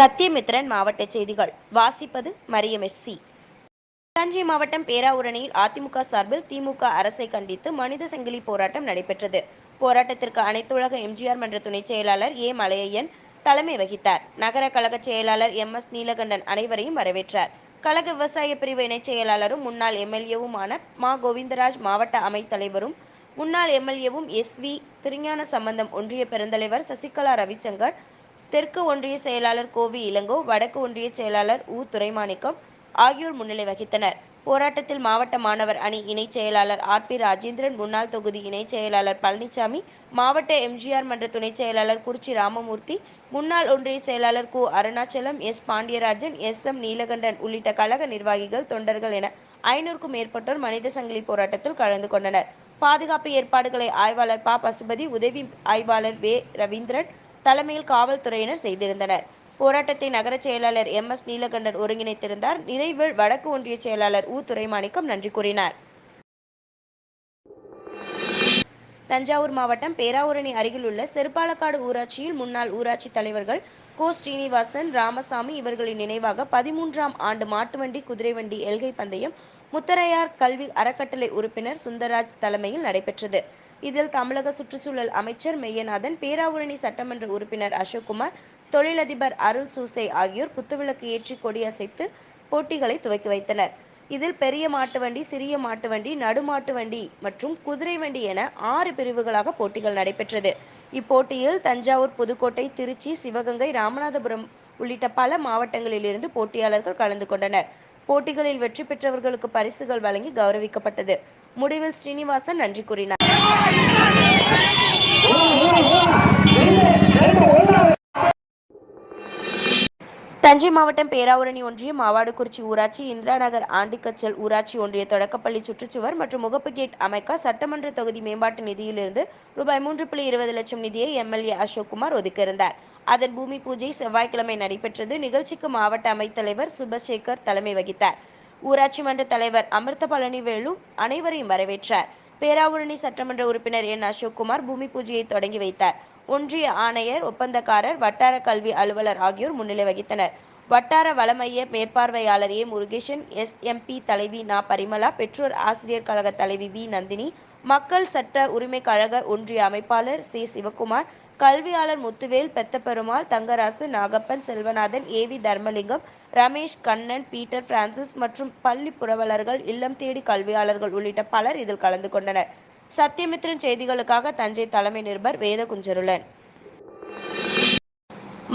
சத்தியமித்ரன் மாவட்ட செய்திகள். வாசிப்பது மரியம் எஸ் சி. தஞ்சை மாவட்டம் பேராவூரணியில் அதிமுக சார்பில் திமுக அரசை கண்டித்து மனித சங்கிலி போராட்டம் நடைபெற்றது. போராட்டத்திற்கு அனைத்துலக எம்ஜிஆர் மன்ற துணைச் செயலாளர் ஏ. மலையன் தலைமை வகித்தார். நகர கழக செயலாளர் எம். எஸ். நீலகண்டன் அனைவரையும் வரவேற்றார். கழக விவசாய பிரிவு இணைச் செயலாளரும் முன்னாள் எம்எல்ஏவுமான மா. கோவிந்தராஜ் மாவட்ட அமைத்தலைவரும் முன்னாள் எம்எல்ஏவும் எஸ். வி. திருஞான சம்பந்தம் ஒன்றிய பெருந்தலைவர் சசிகலா ரவிச்சங்கர் தெற்கு ஒன்றிய செயலாளர் கோவி இளங்கோ வடக்கு ஒன்றிய செயலாளர் உ துரைமாணிக்கம் ஆகியோர் முன்னிலை வகித்தனர். போராட்டத்தில் மாவட்ட மாணவர் அணி இணைச் செயலாளர் ஆர் பி ராஜேந்திரன் முன்னாள் தொகுதி இணைச் செயலாளர் பழனிசாமி மாவட்ட எம்ஜிஆர் மன்ற துணைச் செயலாளர் குறிச்சி ராமமூர்த்தி முன்னாள் ஒன்றிய செயலாளர் Ku Arunachalam S Pandiyarajan S M Neelakandan உள்ளிட்ட கழக நிர்வாகிகள் தொண்டர்கள் என ஐநூறுக்கும் மேற்பட்டோர் மனித சங்கிலி போராட்டத்தில் கலந்து கொண்டனர். பாதுகாப்பு ஏற்பாடுகளை ஆய்வாளர் ப. பசுபதி உதவி ஆய்வாளர் வே. ரவீந்திரன் தலைமையில் காவல்துறையினர் செய்திருந்தனர். போராட்டத்தை நகர செயலாளர் எம். எஸ். நீலகண்டன் ஒருங்கிணைத்திருந்தார். நிறைவில் வடக்கு ஒன்றிய செயலாளர் உ. துரைமாணிக்கம் நன்றி கூறினார். தஞ்சாவூர் மாவட்டம் பேராவூரணி அருகில் உள்ள செருப்பாலக்காடு ஊராட்சியில் முன்னாள் ஊராட்சி தலைவர்கள் கோ. ஸ்ரீனிவாசன் ராமசாமி இவர்களின் நினைவாக பதிமூன்றாம் ஆண்டு மாட்டுவண்டி குதிரைவண்டி எல்கை பந்தயம் முத்தரையார் கல்வி அறக்கட்டளை உறுப்பினர் சுந்தராஜ் தலைமையில் நடைபெற்றது. இதில் தமிழக சுற்றுச்சூழல் அமைச்சர் மெய்யநாதன் பேராவூரணி சட்டமன்ற உறுப்பினர் அசோக்குமார் தொழிலதிபர் அருள் சூசை ஆகியோர் குத்துவிளக்கு ஏற்றி கொடியசைத்து போட்டிகளை துவக்கி வைத்தனர். இதில் பெரிய மாட்டு வண்டி சிறிய மாட்டு வண்டி நடுமாட்டு வண்டி மற்றும் குதிரை வண்டி என ஆறு பிரிவுகளாக போட்டிகள் நடைபெற்றது. இப்போட்டியில் தஞ்சாவூர் புதுக்கோட்டை திருச்சி சிவகங்கை ராமநாதபுரம் உள்ளிட்ட பல மாவட்டங்களிலிருந்து போட்டியாளர்கள் கலந்து கொண்டனர். போட்டிகளில் வெற்றி பெற்றவர்களுக்கு பரிசுகள் வழங்கி கௌரவிக்கப்பட்டது. முடிவில் ஸ்ரீனிவாசன் நன்றி கூறினார். தஞ்சை மாவட்டம் பேராவூரணி ஒன்றியம் மாவாடுகுறிச்சி ஊராட்சி இந்திரா நகர் ஆண்டிக்கச்சல் ஊராட்சி ஒன்றிய தொடக்கப்பள்ளி சுற்றுச்சுவர் மற்றும் முகப்பு கேட் அமைக்க சட்டமன்ற தொகுதி மேம்பாட்டு நிதியிலிருந்து ரூபாய் மூன்று புள்ளி இருபது லட்சம் நிதியை எம்எல்ஏ அசோக்குமார் ஒதுக்கியிருந்தார் அதன் பூமி பூஜை செவ்வாய்க்கிழமை நடைபெற்றது. நிகழ்ச்சிக்கு மாவட்ட அமைத்தலைவர் சுபசேகர் தலைமை வகித்தார். ஊராட்சி மன்ற தலைவர் அமிர்த பழனிவேலு அனைவரையும் வரவேற்றார். பேராவூரணி சட்டமன்ற உறுப்பினர் என் அசோக்குமார் பூமி பூஜையை தொடங்கி வைத்தார். ஒன்றிய ஆணையர் ஒப்பந்தக்காரர் வட்டார கல்வி அலுவலர் ஆகியோர் முன்னிலை வகித்தனர். வட்டார வளமைய மேற்பார்வையாளர் ஏ முருகேசன் எஸ்எம்பி தலைவி நா. பரிமலா பெற்றோர் ஆசிரியர் கழக தலைவி வி. நந்தினி மக்கள் சட்ட உரிமை கழக ஒன்றிய அமைப்பாளர் சி. சிவகுமார் கல்வியாளர் Muthuvel Pethaperumal Thangarasu Nagappan Selvanathan A. V. Dharmalingam Ramesh Kannan Peter Francis மற்றும் பள்ளி புரவலர்கள் இல்லம் தேடி கல்வியாளர்கள் உள்ளிட்ட பலர் இதில் கலந்து கொண்டனர். சத்தியமித்ரன் செய்திகளுக்காக தஞ்சை தலைமை நிருபர் வேதகுஞ்சருளன்.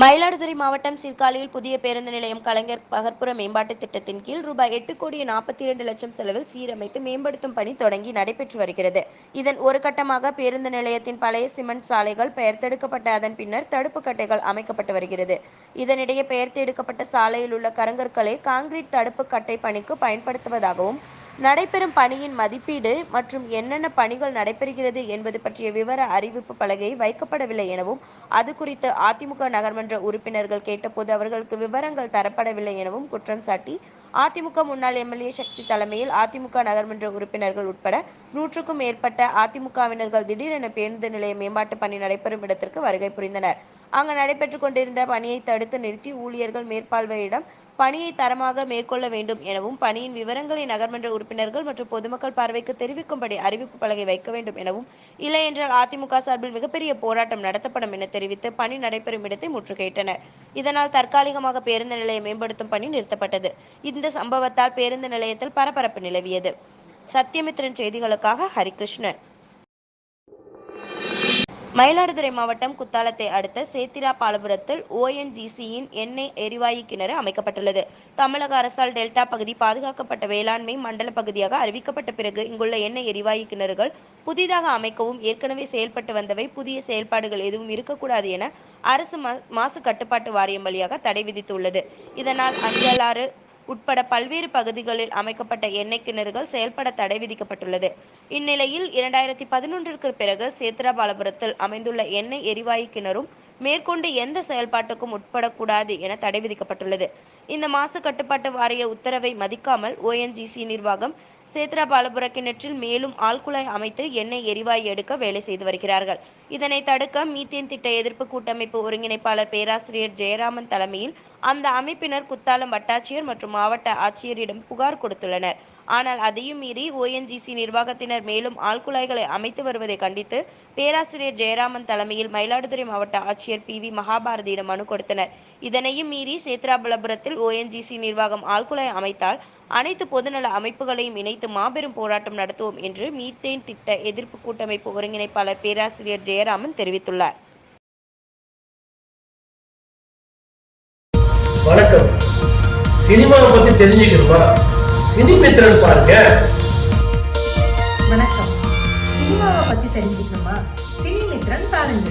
மயிலாடுதுறை மாவட்டம் சீர்காழியில் புதிய பேருந்து நிலையம் கலைஞர் பகற்புற மேம்பாட்டு திட்டத்தின் கீழ் ரூபாய் எட்டு கோடியே நாற்பத்தி இரண்டு லட்சம் செலவில் சீரமைத்து மேம்படுத்தும் பணி தொடங்கி நடைபெற்று வருகிறது. இதன் ஒரு கட்டமாக பேருந்து நிலையத்தின் பழைய சிமெண்ட் சாலைகள் பெயர்த்தெடுக்கப்பட்ட அதன் பின்னர் தடுப்பு கட்டைகள் அமைக்கப்பட்டு வருகிறது. இதனிடையே பெயர்த்தெடுக்கப்பட்ட சாலையில் உள்ள கருங்கற்களை காங்கிரீட் தடுப்பு கட்டை பணிக்கு பயன்படுத்துவதாகவும் நடைபெறும் பணியின் மதிப்பீடு மற்றும் என்னென்ன பணிகள் நடைபெறுகிறது என்பது பற்றிய விவர அறிவிப்பு பலகை வைக்கப்படவில்லை எனவும் அது குறித்து அதிமுக நகர்மன்ற உறுப்பினர்கள் கேட்டபோது அவர்களுக்கு விவரங்கள் தரப்படவில்லை எனவும் குற்றம் சாட்டி அதிமுக முன்னாள் எம்எல்ஏ சக்தி தலைமையில் அதிமுக நகர்மன்ற உறுப்பினர்கள் உட்பட நூற்றுக்கும் மேற்பட்ட அதிமுகவினர்கள் திடீரென பேருந்து நிலைய மேம்பாட்டு பணி நடைபெறும் இடத்திற்கு வருகை புரிந்தனர். அங்கு நடைபெற்று கொண்டிருந்த பணியை தடுத்து நிறுத்தி ஊழியர்கள் மேற்பார்வையிடம் பணியை தரமாக மேற்கொள்ள வேண்டும் எனவும் பணியின் விவரங்களை நகர்மன்ற உறுப்பினர்கள் மற்றும் பொதுமக்கள் பார்வைக்கு தெரிவிக்கும்படி அறிவிப்பு பலகை வைக்க வேண்டும் எனவும் இல்லையென்றால் அதிமுக சார்பில் மிகப்பெரிய போராட்டம் நடத்தப்படும் என தெரிவித்து பணி நடைபெறும் இடத்தை முற்றுகையிட்டனர். இதனால் தற்காலிகமாக பேருந்து நிலையம் மேம்படுத்தும் பணி நிறுத்தப்பட்டது. இந்த சம்பவத்தால் பேருந்து நிலையத்தில் பரபரப்பு நிலவியது. சத்யமித்ரன் செய்திகளுக்காக ஹரிகிருஷ்ணன். மயிலாடுதுறை மாவட்டம் குத்தாலத்தை அடுத்த சேத்திரா பாலபுரத்தில் ஓஎன்ஜிசியின் எண்ணெய் எரிவாயு கிணறு அமைக்கப்பட்டுள்ளது. தமிழக அரசால் டெல்டா பகுதி பாதுகாக்கப்பட்ட வேளாண்மை மண்டல பகுதியாக அறிவிக்கப்பட்ட பிறகு இங்குள்ள எண்ணெய் எரிவாயு கிணறுகள் புதிதாக அமைக்கவும் ஏற்கனவே செயல்பட்டு வந்தவை புதிய செயல்பாடுகள் எதுவும் இருக்கக்கூடாது என அரசு மாசு கட்டுப்பாட்டு வாரியம் வழியாக தடை விதித்துள்ளது. இதனால் அஞ்சலாறு உட்பட பல்வேறு பகுதிகளில் அமைக்கப்பட்ட எண்ணெய் கிணறுகள் செயல்பட தடை விதிக்கப்பட்டுள்ளது. இந்நிலையில் இரண்டாயிரத்தி பதினொன்றிற்கு பிறகு சேத்ராபாலபுரத்தில் அமைந்துள்ள எண்ணெய் எரிவாயு கிணறும் மேற்கொண்டு எந்த செயல்பாட்டுக்கும் உட்படக்கூடாது என தடை விதிக்கப்பட்டுள்ளது. இந்த மாசு கட்டுப்பாட்டு வாரிய உத்தரவை மதிக்காமல் ஓஎன்ஜிசி நிர்வாகம் சேத்ராபாலபுர கிணற்றில் மேலும் ஆழ்குழாய் அமைத்து எண்ணெய் எரிவாயு எடுக்க வேலை செய்து வருகிறார்கள். இதனை தடுக்க மீத்தேன் திட்ட எதிர்ப்பு கூட்டமைப்பு ஒருங்கிணைப்பாளர் பேராசிரியர் ஜெயராமன் தலைமையில் அந்த அமைப்பினர் குத்தாலம் வட்டாட்சியர் மற்றும் மாவட்ட ஆட்சியரிடம் புகார் கொடுத்துள்ளனர். ஆனால் அதையும் மீறி ஓஎன்ஜிசி நிர்வாகத்தினர் மேலும் ஆழ்குழாய்களை அமைத்து வருவதை கண்டித்து பேராசிரியர் ஜெயராமன் தலைமையில் மயிலாடுதுறை மாவட்ட ஆட்சியர் பி வி மகாபாரதியிடம் மனு கொடுத்தனர். இதனையும் மீறி சேத்ராபலபுரத்தில் ஓஎன்ஜிசி நிர்வாகம் ஆழ்குழாய் அமைத்தால் அனைத்து பொதுநல அமைப்புகளையும் இணைத்து மாபெரும் போராட்டம் நடத்துவோம் என்று மீத்தேன் திட்ட எதிர்ப்பு கூட்டமைப்பு ஒருங்கிணைப்பாளர் பேராசிரியர் ஜெயராமன் தெரிவித்துள்ளார். வணக்கம். சினிமாவை பத்தி தெரிஞ்சுக்கணுமா? சினிமித்திரன் பாருங்க. வணக்கம். சினிமாவை பத்தி தெரிஞ்சுக்கணுமா? சினிமித்ரன் பாருங்க.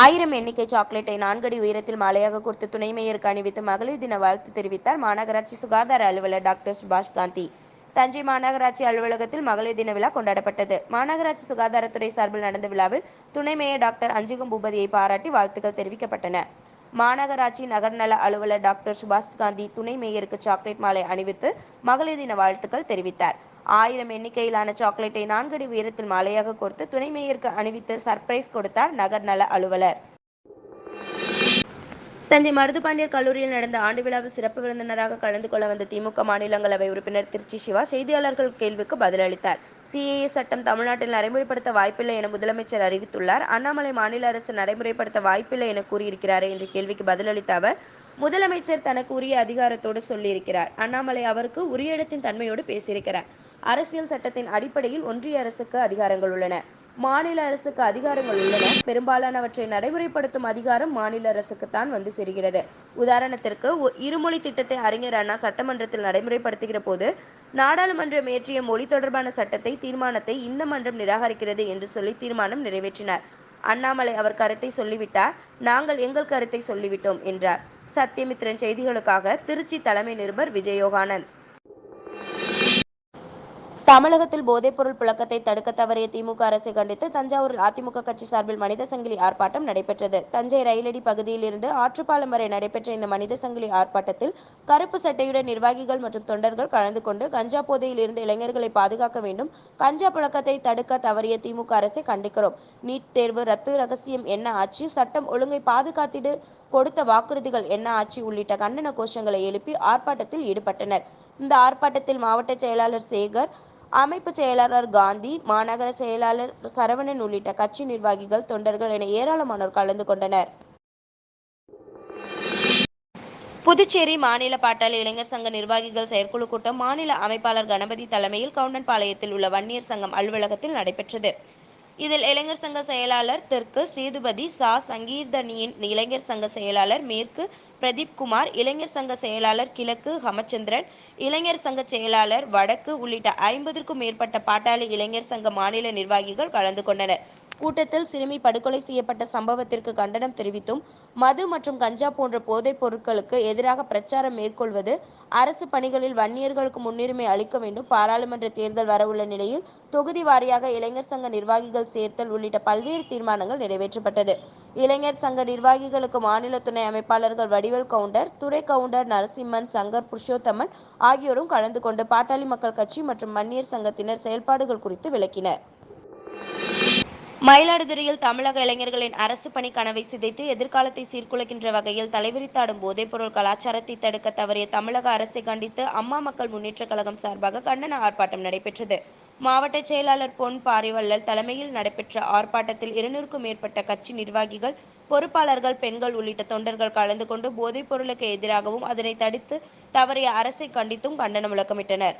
ஆயிரம் எண்ணிக்கை சாக்லேட்டை நான்கடி உயரத்தில் மாலையாக கொடுத்து துணை மேயருக்கு அணிவித்து மகளிர் தின வாழ்த்து தெரிவித்தார் மாநகராட்சி சுகாதார அலுவலர் டாக்டர் சுபாஷ் காந்தி. தஞ்சை மாநகராட்சி அலுவலகத்தில் மகளிர் தின விழா கொண்டாடப்பட்டது. மாநகராட்சி சுகாதாரத்துறை சார்பில் நடந்த விழாவில் துணை மேயர் டாக்டர் அஞ்சுகம் பூபதியை பாராட்டி வாழ்த்துக்கள் தெரிவிக்கப்பட்டன. மாநகராட்சி நகர்நல அலுவலர் டாக்டர் சுபாஷ் காந்தி துணை மேயருக்கு சாக்லேட் மாலை அணிவித்து மகளிர் தின வாழ்த்துக்கள் தெரிவித்தார். ஆயிரம் எண்ணிக்கையிலான சாக்லேட்டை நான்கடி உயரத்தில் மாலையாக கோர்த்து துணை மேயருக்கு அணிவித்து சர்ப்ரைஸ் கொடுத்தார் நகர்நல அலுவலர். தஞ்சை மருதுபாண்டியர் கல்லூரியில் நடந்த ஆண்டு விழாவில் சிறப்பு விருந்தினராக கலந்து கொள்ள வந்த திமுக மாநிலங்களவை உறுப்பினர் திருச்சி சிவா செய்தியாளர்கள் கேள்விக்கு பதிலளித்தார். சிஏஏ சட்டம் தமிழ்நாட்டில் நடைமுறைப்படுத்த வாய்ப்பில்லை என முதலமைச்சர் அறிவித்துள்ளார். அண்ணாமலை மாநில அரசு நடைமுறைப்படுத்த வாய்ப்பில்லை என கூறியிருக்கிறார் என்ற கேள்விக்கு பதிலளித்த அவர் முதலமைச்சர் தனக்கு உரிய அதிகாரத்தோடு சொல்லியிருக்கிறார். அண்ணாமலை அவருக்கு உரிய இடத்தின் தன்மையோடு பேசியிருக்கிறார். அரசியல் சட்டத்தின் அடிப்படையில் ஒன்றிய அரசுக்கு அதிகாரங்கள் உள்ளன. மாநில அரசுக்கு அதிகாரங்கள் உள்ளன பெரும்பாலானவற்றை நடைமுறைப்படுத்தும் அதிகாரம் மாநில அரசுக்குத்தான் வந்து சேர்கிறது. உதாரணத்திற்கு இருமொழி திட்டத்தை அறிஞர் அண்ணா சட்டமன்றத்தில் நடைமுறைப்படுத்துகிற போது நாடாளுமன்றம் இயற்றிய மொழி தொடர்பான சட்டத்தை தீர்மானத்தை இந்த மன்றம் நிராகரிக்கிறது என்று சொல்லி தீர்மானம் நிறைவேற்றினார். அண்ணாமலை அவர் கருத்தை சொல்லிவிட்டார். நாங்கள் எங்கள் கருத்தை சொல்லிவிட்டோம் என்றார். சத்யமித்ரன் செய்திகளுக்காக திருச்சி தலைமை நிருபர் விஜயோகானந்த். தமிழகத்தில் போதைப்பொருள் புழக்கத்தை தடுக்க தவறிய திமுக அரசை கண்டித்து தஞ்சாவூரில் அதிமுக கட்சி சார்பில் மனித சங்கிலி ஆர்ப்பாட்டம் நடைபெற்றது. தஞ்சை ரயிலடி பகுதியில் இருந்து ஆற்றுப்பாலம் வரை நடைபெற்ற இந்த மனித சங்கிலி ஆர்ப்பாட்டத்தில் கருப்பு சட்டையுடன் நிர்வாகிகள் மற்றும் தொண்டர்கள் கலந்து கொண்டு கஞ்சா போதையில் இருந்து இளைஞர்களை பாதுகாக்க வேண்டும் கஞ்சா புழக்கத்தை தடுக்க தவறிய திமுக அரசை கண்டிக்கிறோம். நீட் தேர்வு ரத்து ரகசியம் என்ன ஆட்சி சட்டம் ஒழுங்கை பாதுகாத்திடு கொடுத்த வாக்குறுதிகள் என்ன ஆட்சி உள்ளிட்ட கண்டன கோஷங்களை எழுப்பி ஆர்ப்பாட்டத்தில் ஈடுபட்டனர். இந்த ஆர்ப்பாட்டத்தில் மாவட்ட செயலாளர் சேகர் அமைப்பு செயலாளர் காந்தி மாநகர செயலாளர் சரவணன் உள்ளிட்ட கட்சி நிர்வாகிகள் தொண்டர்கள் என ஏராளமானோர் கலந்து கொண்டனர். புதுச்சேரி மாநில பாட்டாளி இளைஞர் சங்க நிர்வாகிகள் செயற்குழு கூட்டம் மாநில அமைப்பாளர் கணபதி தலைமையில் கவுண்டன்பாளையத்தில் உள்ள வன்னியர் சங்கம் அலுவலகத்தில் நடைபெற்றது. இதில் இளைஞர் சங்க செயலாளர் தெற்கு சேதுபதி சா. சங்கீர்தனியின் இளைஞர் சங்க செயலாளர் மேற்கு பிரதீப் குமார் இளைஞர் சங்க செயலாளர் கிழக்கு ஹமச்சந்திரன் இளைஞர் சங்க செயலாளர் வடக்கு உள்ளிட்ட ஐம்பதற்கும் மேற்பட்ட பாட்டாளி இளைஞர் சங்க மாநில நிர்வாகிகள் கலந்து கொண்டனர். கூட்டத்தில் சிறுமி படுகொலை செய்யப்பட்ட சம்பவத்திற்கு கண்டனம் தெரிவித்தும் மது மற்றும் கஞ்சா போன்ற போதைப் பொருட்களுக்கு எதிராக பிரச்சாரம் மேற்கொள்வது அரசு பணிகளில் வன்னியர்களுக்கு முன்னுரிமை அளிக்க வேண்டும். பாராளுமன்ற தேர்தல் வரவுள்ள நிலையில் தொகுதி வாரியாக இளைஞர் சங்க நிர்வாகிகள் சேர்த்தல் உள்ளிட்ட பல்வேறு தீர்மானங்கள் நிறைவேற்றப்பட்டது. இளைஞர் சங்க நிர்வாகிகளுக்கு மாநில துணை அமைப்பாளர்கள் வடிவேல் கவுண்டர் துறை கவுண்டர் நரசிம்மன் சங்கர் புருஷோத்தமன் ஆகியோரும் கலந்து கொண்டு பாட்டாளி மக்கள் கட்சி மற்றும் வன்னியர் சங்கத்தினர் செயல்பாடுகள் குறித்து விளக்கினர். மயிலாடுதுறையில் தமிழக இளைஞர்களின் அரசு பணி கனவை சிதைத்து எதிர்காலத்தை சீர்குலைக்கின்ற வகையில் தலைவிரித்தாடும் போதைப்பொருள் கலாச்சாரத்தை தடுக்க தவறிய தமிழக அரசை கண்டித்து அம்மா மக்கள் முன்னேற்றக் கழகம் சார்பாக கண்டன ஆர்ப்பாட்டம் நடைபெற்றது. மாவட்ட செயலாளர் பொன் பாரிவள்ளல் தலைமையில் நடைபெற்ற ஆர்ப்பாட்டத்தில் இருநூறுக்கும் மேற்பட்ட கட்சி நிர்வாகிகள் பொறுப்பாளர்கள் பெண்கள் உள்ளிட்ட தொண்டர்கள் கலந்து கொண்டு போதைப் பொருளுக்கு எதிராகவும் அதனை தடுத்து தவறிய அரசை கண்டித்தும் கண்டன முழக்கமிட்டனர்.